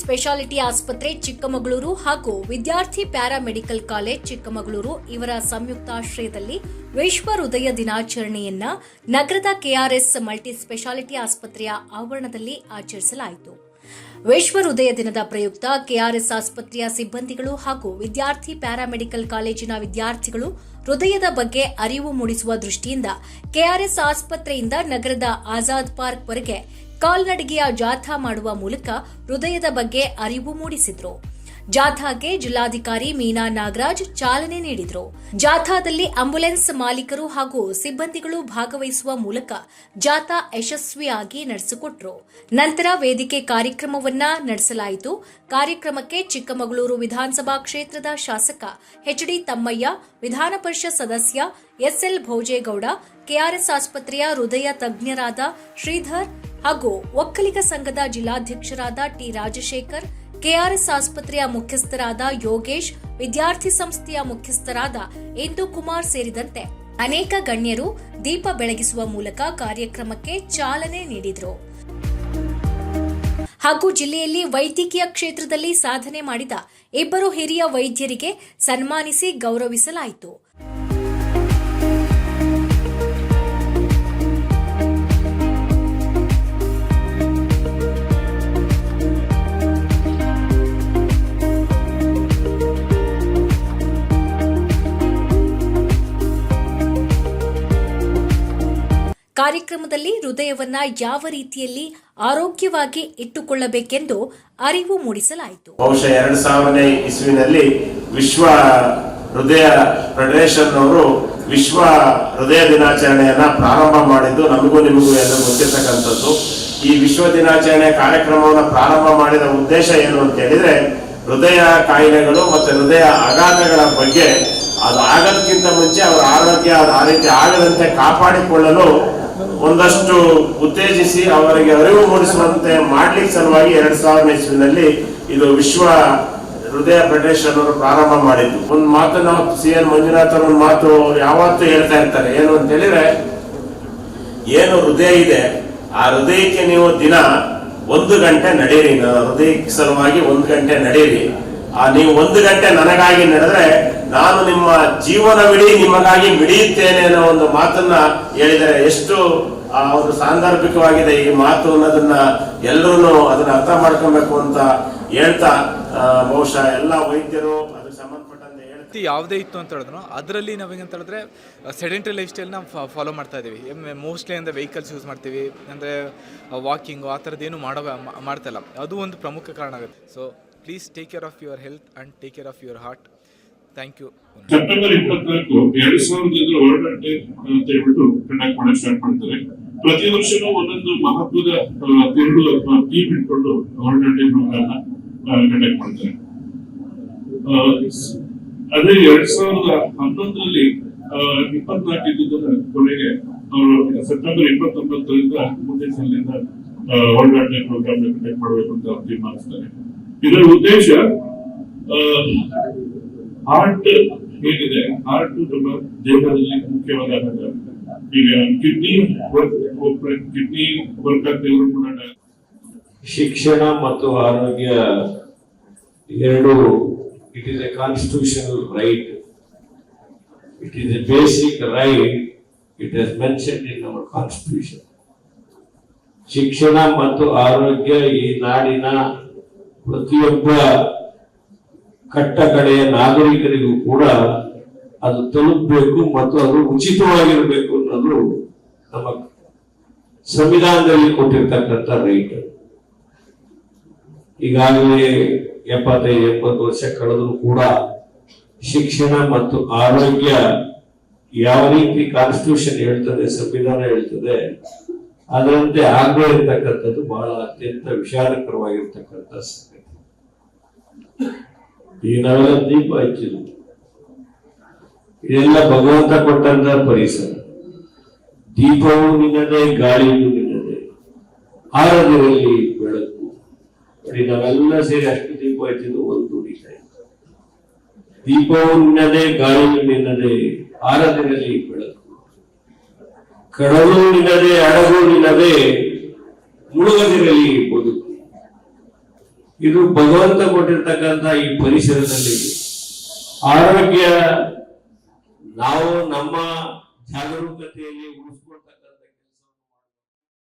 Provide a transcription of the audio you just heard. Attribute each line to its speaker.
Speaker 1: Speciality ಆಸ್ಪತ್ರೆ ಚಿಕ್ಕಮಗಳೂರು ಹಾಗೂ ವಿದ್ಯಾರ್ಥಿ ಪ್ಯಾರಾ ಮೆಡಿಕಲ್ ಕಾಲೇಜ್ ಚಿಕ್ಕಮಗಳೂರು ಇವರ ಸಂಯುಕ್ತಾಶ್ರಯದಲ್ಲಿ ವಿಶ್ವ ಹೃದಯ ದಿನಾಚರಣೆಯನ್ನ ನಗರದ ಕೆಆರ್ಎಸ್ ಮಲ್ಟಿ ಸ್ಪೆಷಾಲಿಟಿ ಆಸ್ಪತ್ರೆಯ ಆವರಣದಲ್ಲಿ ಆಚರಿಸಲಾಯಿತು. ವಿಶ್ವ ಹೃದಯ ದಿನದ ಪ್ರಯುಕ್ತ ಕೆಆರ್ಎಸ್ ಆಸ್ಪತ್ರೆಯ ಸಿಬ್ಬಂದಿಗಳು ಹಾಗೂ ವಿದ್ಯಾರ್ಥಿ ಪ್ಯಾರಾಮೆಡಿಕಲ್ ಕಾಲೇಜಿನ ವಿದ್ಯಾರ್ಥಿಗಳು ಹೃದಯದ ಬಗ್ಗೆ ಅರಿವು ಮೂಡಿಸುವ ದೃಷ್ಟಿಯಿಂದ ಕೆಆರ್ಎಸ್ ಆಸ್ಪತ್ರೆಯಿಂದ ನಗರದ ಆಜಾದ್ ಪಾರ್ಕ್ ವರೆಗೆ ಕಾಲ್ನಡಿಗೆಯ ಜಾಥಾ ಮಾಡುವ ಮೂಲಕ ಹೃದಯದ ಬಗ್ಗೆ ಅರಿವು ಮೂಡಿಸಿದ್ರು. ಜಾಥಾಗೆ ಜಿಲ್ಲಾಧಿಕಾರಿ ಮೀನಾ ನಾಗರಾಜ್ ಚಾಲನೆ ನೀಡಿದರು. ಜಾಥಾದಲ್ಲಿ ಆಂಬ್ಯುಲೆನ್ಸ್ ಮಾಲೀಕರು ಹಾಗೂ ಸಿಬ್ಬಂದಿಗಳು ಭಾಗವಹಿಸುವ ಮೂಲಕ ಜಾಥಾ ಯಶಸ್ವಿಯಾಗಿ ನಡೆಸಿಕೊಟ್ರು. ನಂತರ ವೇದಿಕೆ ಕಾರ್ಯಕ್ರಮವನ್ನ ನಡೆಸಲಾಯಿತು. ಕಾರ್ಯಕ್ರಮಕ್ಕೆ ಚಿಕ್ಕಮಗಳೂರು ವಿಧಾನಸಭಾ ಕ್ಷೇತ್ರದ ಶಾಸಕ ಎಚ್ಡಿ ತಮ್ಮಯ್ಯ, ವಿಧಾನ ಪರಿಷತ್ ಸದಸ್ಯ ಎಸ್ಎಲ್ ಭೋಜೇಗೌಡ, ಕೆಆರ್ಎಸ್ ಆಸ್ಪತ್ರೆಯ ಹೃದಯ ತಜ್ಞರಾದ ಶ್ರೀಧರ್ ಹಾಗೂ ಒಕ್ಕಲಿಗ ಸಂಘದ ಜಿಲ್ಲಾಧ್ಯಕ್ಷರಾದ ಟಿ ರಾಜಶೇಖರ್, ಕೆಆರ್ಎಸ್ ಆಸ್ಪತ್ರೆಯ ಮುಖ್ಯಸ್ಥರಾದ ಯೋಗೇಶ್, ವಿದ್ಯಾರ್ಥಿ ಸಂಸ್ಥೆಯ ಮುಖ್ಯಸ್ಥರಾದ ಇಂದು ಕುಮಾರ್ ಸೇರಿದಂತೆ ಅನೇಕ ಗಣ್ಯರು ದೀಪ ಬೆಳಗಿಸುವ ಮೂಲಕ ಕಾರ್ಯಕ್ರಮಕ್ಕೆ ಚಾಲನೆ ನೀಡಿದರು. ಹಾಗೂ ಜಿಲ್ಲೆಯಲ್ಲಿ ವೈದ್ಯಕೀಯ ಕ್ಷೇತ್ರದಲ್ಲಿ ಸಾಧನೆ ಮಾಡಿದ ಇಬ್ಬರು ಹಿರಿಯ ವೈದ್ಯರಿಗೆ ಸನ್ಮಾನಿಸಿ ಗೌರವಿಸಲಾಯಿತು. ಕಾರ್ಯಕ್ರಮದಲ್ಲಿ ಹೃದಯವನ್ನ ಯಾವ ರೀತಿಯಲ್ಲಿ ಆರೋಗ್ಯವಾಗಿ ಇಟ್ಟುಕೊಳ್ಳಬೇಕೆಂದು ಅರಿವು ಮೂಡಿಸಲಾಯಿತು.
Speaker 2: ಬಹುಶಃ ಎರಡ್ ಸಾವಿರನೇ ಇಸ್ವಿನಲ್ಲಿ ವಿಶ್ವ ಹೃದಯ ಫೆಡರೇಷನ್ ಅವರು ವಿಶ್ವ ಹೃದಯ ದಿನಾಚರಣೆಯನ್ನ ಪ್ರಾರಂಭ ಮಾಡಿದ್ದು ನಮಗೂ ನಿಮಗೂ ಎಲ್ಲ ಗೊತ್ತಿರ್ತಕ್ಕಂಥದ್ದು. ಈ ವಿಶ್ವ ದಿನಾಚರಣೆ ಕಾರ್ಯಕ್ರಮವನ್ನು ಪ್ರಾರಂಭ ಮಾಡಿದ ಉದ್ದೇಶ ಏನು ಅಂತ ಹೇಳಿದ್ರೆ, ಹೃದಯ ಕಾಯಿಲೆಗಳು ಮತ್ತು ಹೃದಯ ಆಘಾತಗಳ ಬಗ್ಗೆ ಅದು ಆಗೋದಕ್ಕಿಂತ ಮುಂಚೆ ಅವರ ಆರೋಗ್ಯ ಆ ರೀತಿ ಆಗದಂತೆ ಕಾಪಾಡಿಕೊಳ್ಳಲು ಒಂದಷ್ಟು ಉತ್ತೇಜಿಸಿ ಅವರಿಗೆ ಅರಿವು ಮೂಡಿಸುವಂತೆ ಮಾಡ್ಲಿಕ್ಕೆ ಸಲುವಾಗಿ ಎರಡ್ ಸಾವಿರದ ಇಸ್ವಿನಲ್ಲಿ ಇದು ವಿಶ್ವ ಹೃದಯ ಫೆಡರೇಷನ್ ಅವರು ಪ್ರಾರಂಭ ಮಾಡಿದ್ದು. ಒಂದು ಮಾತು ನಾವು ಸಿ ಎನ್ ಮಂಜುನಾಥ್ ಅವ್ರ ಮಾತು ಯಾವತ್ತೂ ಹೇಳ್ತಾ ಇರ್ತಾರೆ. ಏನು ಅಂತ ಹೇಳಿದ್ರೆ ಏನು ಹೃದಯ ಇದೆ, ಆ ಹೃದಯಕ್ಕೆ ನೀವು ದಿನ ಒಂದು ಗಂಟೆ ನನ್ನ ಹೃದಯಕ್ಕೆ ಸಲುವಾಗಿ ಒಂದು ಗಂಟೆ ನಡೀರಿ ಆ ನೀವು ಒಂದು ಗಂಟೆ ನನಗಾಗಿ ನಡೆದ್ರೆ ನಾನು ನಿಮ್ಮ ಜೀವನವಿಡೀ ನಿಮಗಾಗಿ ಮಿಡಿಯುತ್ತೇನೆ ಅನ್ನೋ ಒಂದು ಮಾತನ್ನ ಹೇಳಿದರೆ ಎಷ್ಟು, ಆ, ಒಂದು ಸಾಂದರ್ಭಿಕವಾಗಿದೆ ಈ ಮಾತು ಅನ್ನೋದನ್ನ ಎಲ್ಲರೂ ಅದನ್ನ ಅರ್ಥ ಮಾಡ್ಕೊಬೇಕು ಅಂತ ಹೇಳ್ತಾ ಬಹುಶಃ ಎಲ್ಲ ವೈದ್ಯರು ಅದಕ್ಕೆ ಸಂಬಂಧಪಟ್ಟಂತೆ
Speaker 3: ಹೇಳ್ತಿ ಯಾವುದೇ ಇತ್ತು ಅಂತ ಹೇಳಿದ್ರು ಅದರಲ್ಲಿ ನಾವೇನಂತ ಹೇಳಿದ್ರೆ ಸೆಡೆಂಟ್ರಿ ಲೈಫ್ ಸ್ಟೈಲ್ನ ಫಾಲೋ ಮಾಡ್ತಾ ಇದ್ದೀವಿ. ಮೋಸ್ಟ್ಲಿ ಅಂದರೆ ವೆಹಿಕಲ್ಸ್ ಯೂಸ್ ಮಾಡ್ತೀವಿ, ಅಂದರೆ ವಾಕಿಂಗು ಆ ಥರದ್ದೇನು ಮಾಡೋ ಮಾಡ್ತಾ ಇಲ್ಲ. ಅದು ಒಂದು ಪ್ರಮುಖ ಕಾರಣ ಆಗುತ್ತೆ. So please take care of your health and take care of your heart thank you
Speaker 4: September ಇಪ್ಪತ್ನಾಲ್ಕು ಎರಡು ಸಾವಿರದಿಂದ ವರ್ಲ್ಡ್ ಅಂತ ಹೇಳ್ಬಿಟ್ಟು ಕಂಡಕ್ಟ್ ಮಾಡಕ್ ಸ್ಟಾರ್ಟ್ ಮಾಡ್ತಾರೆ. ಪ್ರತಿ ವರ್ಷನೂ ಒಂದೊಂದು ಮಹತ್ವದ ತಿರುಳು ಅಥವಾ ಟೀಮ್ ಇಟ್ಕೊಂಡು ವರ್ಲ್ಡ್ ಪ್ರೋಗ್ರಾಮ್ ಕಂಡಕ್ಟ್ ಮಾಡ್ತಾರೆ. ಅದೇ ಎರಡ್ ಸಾವಿರದ ಹನ್ನೊಂದರಲ್ಲಿ ಇಪ್ಪತ್ನಾಲ್ಕು ಇದ್ದುದರ ಕೊನೆಗೆ ಅವರು ಸೆಪ್ಟೆಂಬರ್ ಇಪ್ಪತ್ತೊಂಬತ್ತರಿಂದ ಮುಂದಿನ ವರ್ಲ್ಡ್ ಡೇ ಪ್ರೋಗ್ರಾಮ್ ಕಂಡಕ್ಟ್ ಮಾಡಬೇಕು ಅಂತ ತೀರ್ಮಾನಿಸ್ತಾರೆ. ಇದರ ಉದ್ದೇಶ ಹಾರ್ಟ್ ಏನಿದೆ ಹಾರ್ಟ್ ನಮ್ಮ ದೇಹದಲ್ಲಿ ಮುಖ್ಯವಾದ. ಈಗ ಕಿಡ್ನಿ ಕಿಡ್ನಿ ವರ್ಕ್ ಆಗ್ತಿದ್ರು ಕೂಡ
Speaker 5: ಶಿಕ್ಷಣ ಮತ್ತು ಆರೋಗ್ಯ ಎರಡು it is a constitutional right it is a basic right it is mention in our constitution ಶಿಕ್ಷಣ ಮತ್ತು ಆರೋಗ್ಯ ಈ ನಾಡಿನ ಪ್ರತಿಯೊಬ್ಬ ಕಟ್ಟ ಕಡೆಯ ನಾಗರಿಕರಿಗೂ ಕೂಡ ಅದು ತಲುಪಬೇಕು ಮತ್ತು ಅದು ಉಚಿತವಾಗಿರಬೇಕು ಅನ್ನೋದು ನಮ್ಮ ಸಂವಿಧಾನದಲ್ಲಿ ಕೊಟ್ಟಿರ್ತಕ್ಕಂಥ ರೈಟ್ ಈಗಾಗಲೇ ಎಪ್ಪತ್ತೈದು, ಎಪ್ಪತ್ತು ವರ್ಷ ಕಳೆದರೂ ಕೂಡ ಶಿಕ್ಷಣ ಮತ್ತು ಆರೋಗ್ಯ ಯಾವ ರೀತಿ ಕಾನ್ಸ್ಟಿಟ್ಯೂಷನ್ ಹೇಳ್ತದೆ, ಸಂವಿಧಾನ ಹೇಳ್ತದೆ, ಅದರಂತೆ ಆಗದೇ ಇರತಕ್ಕಂಥದ್ದು ಬಹಳ ಅತ್ಯಂತ ವಿಷಾದಕರವಾಗಿರ್ತಕ್ಕಂಥ ಸಂಗತಿ. ಈಗ ನಾವೆಲ್ಲ ದೀಪ ಹಚ್ಚಿದ್ವು ಇದೆಲ್ಲ ಭಗವಂತ ಕೊಟ್ಟಂತ ಪರಿಸರ. ದೀಪವು ನಿನ್ನದೇ, ಗಾಳಿಯು ನಿನ್ನದೇ. ಆರಾಧನೆಯಲ್ಲಿ ಬೆಳಕು. ನೋಡಿ ನಾವೆಲ್ಲ ಸೇರಿ ಅಷ್ಟು ದೀಪ ಹಚ್ಚಿದ್ದು ಒಂದು ಉಳಿತಾ ಇತ್ತು. ದೀಪವು ನಿನ್ನದೇ, ಗಾಳಿಯು ನಿನ್ನದೇ ಆರದಿರಲಿ ಬೆಳಕು. ಕಡಲು ನಿನ್ನದೇ, ಅಡಗು ನಿನ್ನದೇ, ಮುಳುಗದಿರಲಿ, ಬದುಕು. ಇದು ಭಗವಂತ ಕೊಟ್ಟಿರ್ತಕ್ಕಂಥ ಈ ಪರಿಸರದಲ್ಲಿ ಆರೋಗ್ಯ ನಾವು ನಮ್ಮ ಜಾಗರೂಕತೆಯಲ್ಲಿ ಉಳಿಸ್ಕೊಳ್ತಕ್ಕಂಥ